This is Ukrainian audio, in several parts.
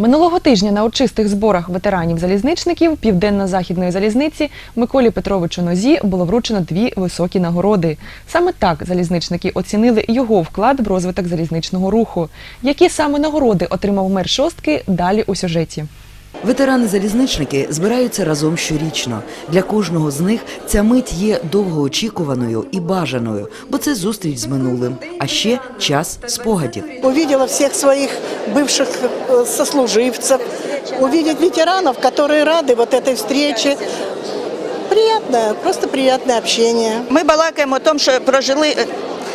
Минулого тижня на урочистих зборах ветеранів-залізничників Південно-Західної залізниці Миколі Петровичу Нозі було вручено дві високі нагороди. Саме так залізничники оцінили його вклад в розвиток залізничного руху. Які саме нагороди отримав мер шостки далі у сюжеті. Ветерани-залізничники збираються разом щорічно. Для кожного з них ця мить є довгоочікуваною і бажаною, бо це зустріч з минулим, а ще час спогадів. увидела всех своих бывших э, сослуживцев, увидеть ветеранов, которые рады вот этой встрече. Приятное, просто приятное общение. Ми балакаємо о тому, що прожили е,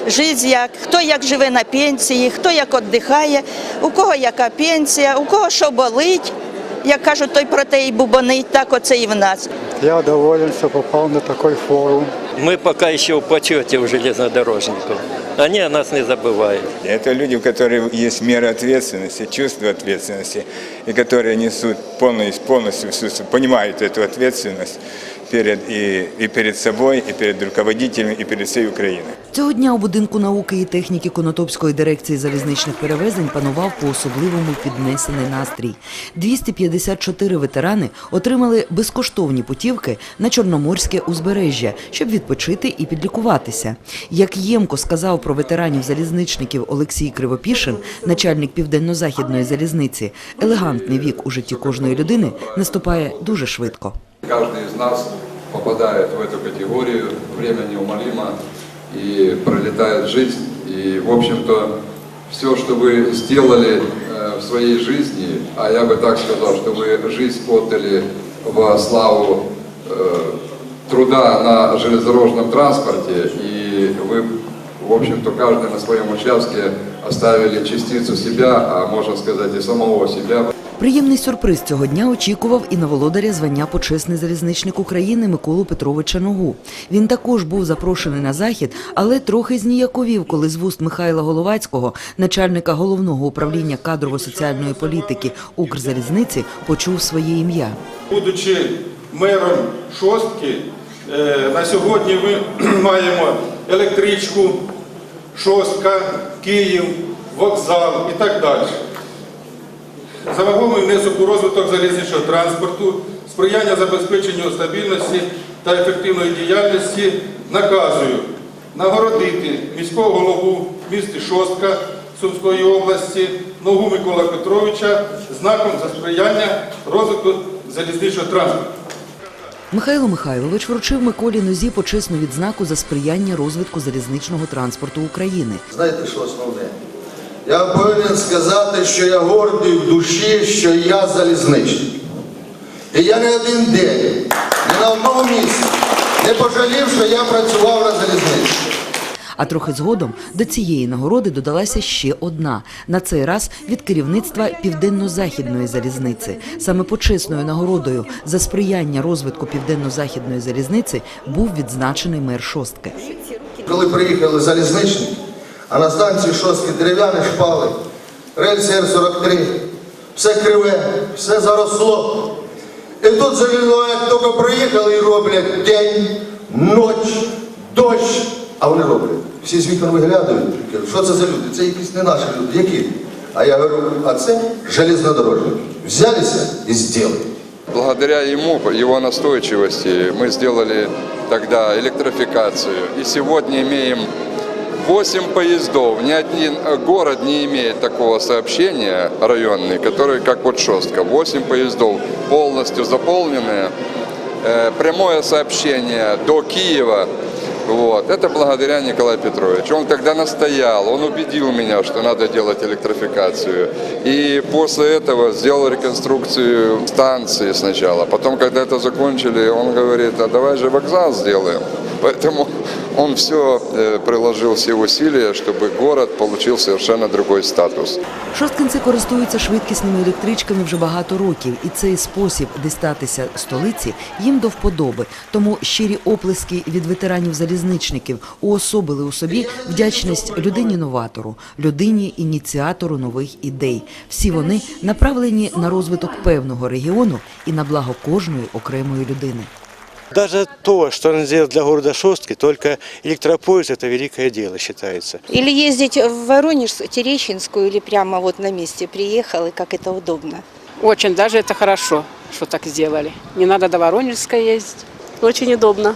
життя, як хто як живе на пенсії, хто як віддихає, у кого яка пенсія, у кого що болить. Як кажуть, той про те і бубонить, так оце і в нас. Я доволен, что попал на такой форум. Мы пока еще в почете у железнодорожников. Они о нас не забывают. Это люди, у которых есть мера ответственности, чувство ответственности, и которые несут полностью, полностью всю- понимают эту ответственность перед, и, и перед собой, и перед руководителями, и перед всей Украиной. Цього дня у будинку науки і техніки Конотопської дирекції залізничних перевезень панував по-особливому піднесений настрій. 254 ветерани отримали безкоштовні путівки на Чорноморське узбережжя, щоб відпочити і підлікуватися. Як ємко сказав про ветеранів-залізничників Олексій Кривопішин, начальник південно-західної залізниці, елегантний вік у житті кожної людини наступає дуже швидко. Каждый из нас попадает в эту категорию, время неумолимо и пролетает жизнь. И, в общем-то, все, что вы сделали э, в своей жизни, а я бы так сказал, что вы жизнь отдали во славу э, труда на железнодорожном транспорте, и вы, в общем-то, каждый на своем участке оставили частицу себя, а можно сказать и самого себя. Приємний сюрприз цього дня очікував і на володаря звання почесний залізничник України Миколу Петровича Ногу. Він також був запрошений на захід, але трохи зніяковів, коли з вуст Михайла Головацького, начальника головного управління кадрово-соціальної політики Укрзалізниці, почув своє ім'я. Будучи мером шостки, е, на сьогодні ми маємо електричку, шостка, Київ, вокзал і так далі. За вагомий внесок у розвиток залізничного транспорту, сприяння забезпеченню стабільності та ефективної діяльності наказую нагородити міського голову міста Шостка Сумської області Ногу Микола Петровича знаком за сприяння розвитку залізничного транспорту. Михайло Михайлович вручив Миколі Нозі почесну відзнаку за сприяння розвитку залізничного транспорту України. Знаєте, що основне? Я повинен сказати, що я гордий в душі, що я залізничник. І я не один день, не на одному місці не пожалів, що я працював на залізниці. А трохи згодом до цієї нагороди додалася ще одна на цей раз від керівництва південно-західної залізниці. Саме почесною нагородою за сприяння розвитку південно-західної залізниці був відзначений мер шостки. Коли приїхали залізничники, а на станції шостки дерев'яні шпали, рельси Р-43, все криве, все заросло. І тут залізно, як тільки приїхали і роблять день, ніч, дощ, а вони роблять. Всі з вікон виглядають, що це за люди? Це якісь не наші люди. Які? А я говорю, а це железнодорожники. Взялися і зробили. Благодаря ему, его настойчивости, мы сделали тогда электрификацию. И сегодня имеем 8 поездов. Ни один э, город не имеет такого сообщения районный, который как вот Шостка. 8 поездов полностью заполненные. Э, Прямое сообщение до Киева. Вот. Это благодаря Николаю Петровичу. Он тогда настоял, он убедил меня, что надо делать электрификацию. И после этого сделал реконструкцию станции сначала. Потом, когда это закончили, он говорит, а давай же вокзал сделаем. Поэтому он все приложил все усилия, чтобы город получил совершенно другой статус. Шосткинці користуються швидкісними електричками вже багато років, і цей спосіб дістатися столиці їм до вподоби. Тому щирі оплески від ветеранів-залізничників уособили у собі вдячність людині-новатору, людині-ініціатору нових ідей. Всі вони направлені на розвиток певного регіону і на благо кожної окремої людини. Даже то, что он сделал для города Шостки, только электропоезд – это великое дело считается. Или ездить в Воронеж, Терещинскую, или прямо вот на месте приехал, и как это удобно. Очень даже это хорошо, что так сделали. Не надо до Воронежска ездить. Очень удобно.